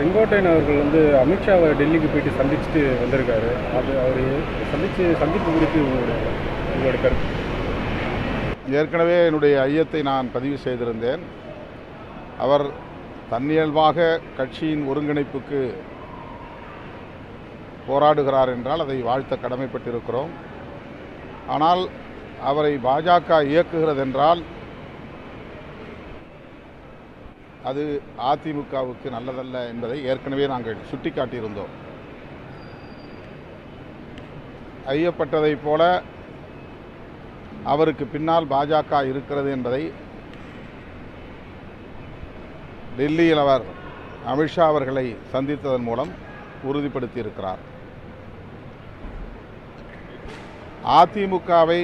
செங்கோட்டையன் அவர்கள் வந்து அமித்ஷாவை டெல்லிக்கு போயிட்டு சந்திச்சுட்டு வந்திருக்காரு. அது அவர் சந்திச்சு சந்திப்பு குறித்து உங்களுடைய உங்களோட கருத்து. ஏற்கனவே என்னுடைய ஐயத்தை நான் பதிவு செய்திருந்தேன். அவர் தன்னியல்பாக கட்சியின் ஒருங்கிணைப்புக்கு போராடுகிறார் என்றால் அதை வாழ்த்த கடமைப்பட்டிருக்கிறோம். ஆனால் அவரை பாஜக இயக்குகிறதென்றால் அது அதிமுகவுக்கு நல்லதல்ல என்பதை ஏற்கனவே நாங்கள் சுட்டிக்காட்டியிருந்தோம். ஐயப்பட்டதைப் போல அவருக்கு பின்னால் பாஜக இருக்கிறது என்பதை டெல்லியில் அவர் அமித்ஷா அவர்களை சந்தித்ததன் மூலம் உறுதிப்படுத்தியிருக்கிறார். அதிமுகவை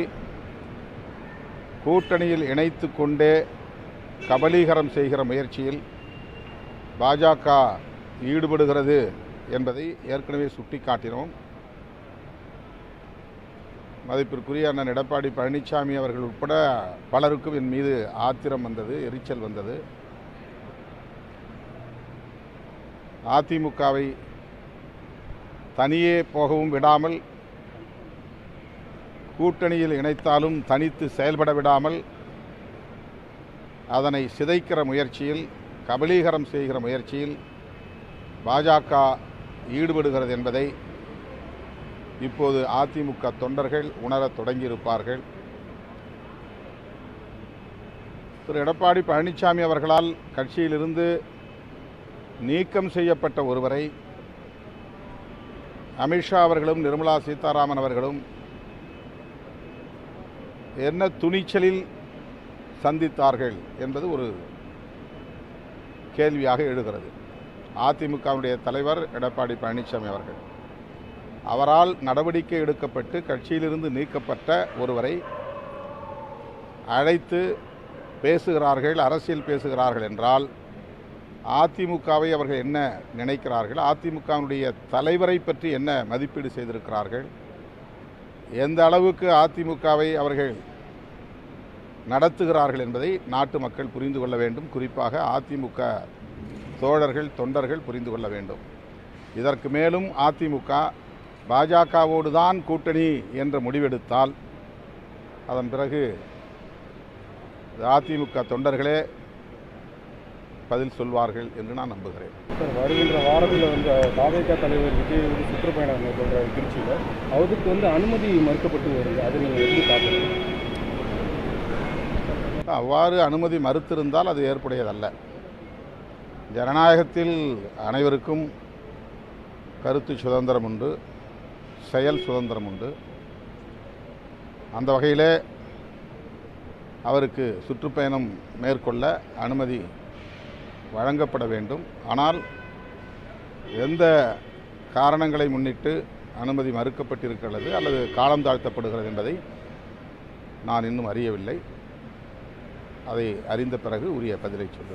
கூட்டணியில் இணைத்து கொண்டே கபலீகரம் செய்கிற முயற்சியில் பாஜக ஈடுபடுகிறது என்பதை ஏற்கனவே சுட்டிக்காட்டினோம். மதிப்பிற்குரிய அண்ணன் எடப்பாடி பழனிசாமி அவர்கள் உட்பட பலருக்கும் என் மீது ஆத்திரம் வந்தது எரிச்சல் வந்தது. அதிமுகவை தனியே போகவும் விடாமல் கூட்டணியில் இணைத்தாலும் தனித்து செயல்பட விடாமல் அதனை சிதைக்கிற முயற்சியில் கபலீகரம் செய்கிற முயற்சியில் பாஜக ஈடுபடுகிறது என்பதை இப்போது அதிமுக தொண்டர்கள் உணரத் தொடங்கியிருப்பார்கள். திரு. எடப்பாடி பழனிசாமி அவர்களால் கட்சியிலிருந்து நீக்கம் செய்யப்பட்ட ஒருவரை அமித்ஷா அவர்களும் நிர்மலா சீதாராமன் அவர்களும் என்ன துணிச்சலில் சந்தித்தார்கள் என்பது ஒரு கேள்வியாக எழுகிறது. அதிமுகவுடைய தலைவர் எடப்பாடி பழனிசாமி அவர்கள் அவரால் நடவடிக்கை எடுக்கப்பட்டு கட்சியிலிருந்து நீக்கப்பட்ட ஒருவரை அழைத்து பேசுகிறார்கள் அரசியல் பேசுகிறார்கள் என்றால் அதிமுகவை அவர்கள் என்ன நினைக்கிறார்கள் அதிமுகவினுடைய தலைவரை பற்றி என்ன மதிப்பீடு செய்திருக்கிறார்கள் எந்த அளவுக்கு அதிமுகவை அவர்கள் நடத்துகிறார்கள் என்பதை நாட்டு மக்கள் புரிந்து கொள்ள வேண்டும். குறிப்பாக அதிமுக தோழர்கள் தொண்டர்கள் புரிந்து கொள்ள வேண்டும். இதற்கு மேலும் அதிமுக பாஜகவோடு தான் கூட்டணி என்ற முடிவெடுத்தால் அதன் பிறகு அதிமுக தொண்டர்களே பதில் சொல்வார்கள் என்று நான் நம்புகிறேன். சார் வருகின்ற வாரத்தில் வந்து பாஜக தலைவர் விஜய் வந்து சுற்றுப்பயணம் மேற்கொள்கிறார் திருச்சியில். அவருக்கு வந்து அனுமதி மறுக்கப்பட்டு வருது. அதை நீங்கள் எப்படி பார்க்குறீங்க? அவ்வாறு அனுமதி மறுத்திருந்தால் அது ஏற்புடையதல்ல. ஜனநாயகத்தில் அனைவருக்கும் கருத்து சுதந்திரம் உண்டு செயல் சுதந்திரம் உண்டு. அந்த வகையிலே அவருக்கு சுற்றுப்பயணம் மேற்கொள்ள அனுமதி வழங்கப்பட வேண்டும். ஆனால் எந்த காரணங்களை முன்னிட்டு அனுமதி மறுக்கப்பட்டிருக்கிறது அல்லது காலம் தாழ்த்தப்படுகிறது என்பதை நான் இன்னும் அறியவில்லை. அதை அறிந்த பிறகு உரிய பதிலை சொல்லுங்கள்.